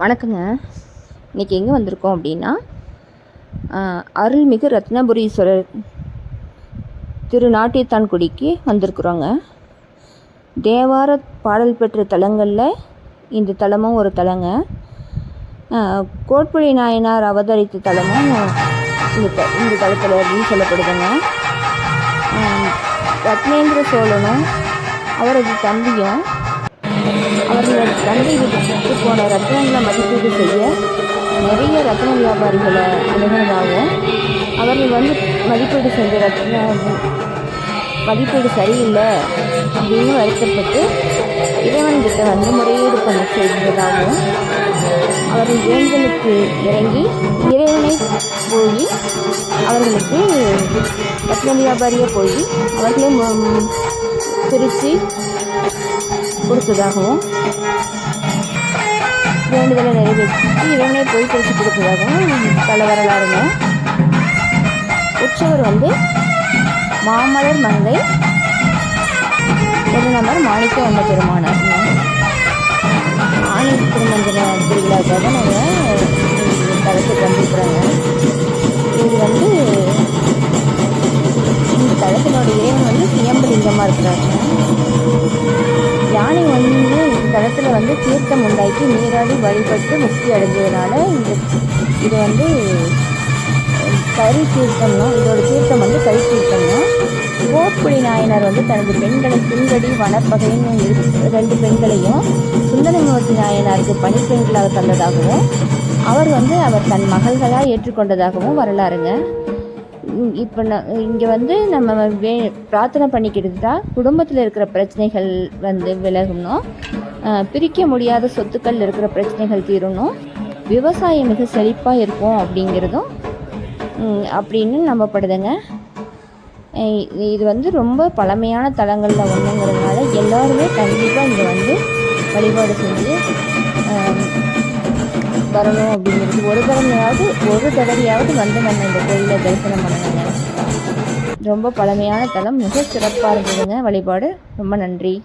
வணக்கங்க. இன்றைக்கி எங்கே வந்திருக்கோம் அப்படின்னா அருள்மிகு ரத்னபுரீஸ்வரர் திரு நாட்டியத்தான்குடிக்கு வந்திருக்குறோங்க. தேவார பாடல் பெற்ற தலங்களில் இந்த தலமும் ஒரு தலங்க. கோட்புழி நாயனார் அவதரித்த தலமும் இந்த த இந்த தலத்தில் அப்படின்னு சொல்லப்படுதுங்க. ரத்னேந்திர சோழனும் அவரது தம்பியும் அவர்கள் தந்தை வீட்டுக்கு போன ரத்தனங்களை மதிப்பீடு செய்ய நிறைய ரத்தன வியாபாரிகளை அணுகினதாகவும் அவர்கள் வந்து மதிப்பீடு செஞ்ச ரத்ன மதிப்பீடு சரியில்லை அப்படின்னு வருத்தப்பட்டு இறைவன்கிட்ட வந்து முறையீடு பண்ண செய்ததாகவும் அவர்கள் வேண்டுதலுக்கு இறங்கி இறைவனை போய் அவர்களுக்கு ரத்ன வியாபாரியை போய் அவர்களே பிரித்து கொடுத்ததாகவும் வேண்டுதலை நிறைவேற்றி இறைவனே போய் பிரித்து கொடுத்ததாகவும் பல வரலாறுங்க. உற்சவர் வந்து மாமலர் மங்கை திருநமர் மாணிக்க வந்த பெருமானார் ஆணி திருமந்திர திருவிழாக்காக நாங்கள் தளத்துக்கு வந்திருக்கிறோங்க இது வந்து இந்த தளத்தினோட இறைவன் வந்து சியம்பலிங்கமாக இருக்கிறாங்க மனசில் வந்து தீர்த்தம் உண்டாக்கி நீராடி வழிபட்டு முக்தி அடைஞ்சதுனால இந்த இது வந்து அஹ், கரி தீர்த்தம்னா இதோட தீர்த்தம் வந்து கரி தீர்த்தம்னா கோப்புடி நாயனார் வந்து தனது பெண்களை சுங்கடி வனப்பகைன்னு ரெண்டு பெண்களையும் சுந்தரமூர்த்தி நாயனாருக்கு பணிப்பெண்களாக தந்ததாகவும் அவர் வந்து அவர் தன் மகள்களாக ஏற்றுக்கொண்டதாகவும் வரலாறுங்க. இப்போ நான் இங்கே வந்து நம்ம வே பிரார்த்தனை பண்ணிக்கிட்டுட்டா குடும்பத்தில் இருக்கிற பிரச்சனைகள் வந்து விலகணும். பிரிக்க முடியாத சொத்துக்கள் இருக்கிற பிரச்சனைகள் தீரணும். விவசாயம் மிக செழிப்பாக இருக்கும் அப்படிங்கிறதும் அப்படின்னு நம்பப்படுதுங்க. இது- வந்து ரொம்ப பழமையான தலங்களில் ஒன்றுங்கிறதுனால எல்லாருமே கண்டிப்பாக இங்கே வந்து வழிபாடு செஞ்சு வரணும் அப்படிங்கிறது ஒரு தடவையாவது ஒரு தடவையாவது வந்து நம்ம இந்த கோயிலை தரிசனம் பண்ணணுங்க. ரொம்ப பழமையான தலம் மிக சிறப்பாக இருந்ததுங்க. வழிபாடு. ரொம்ப நன்றி.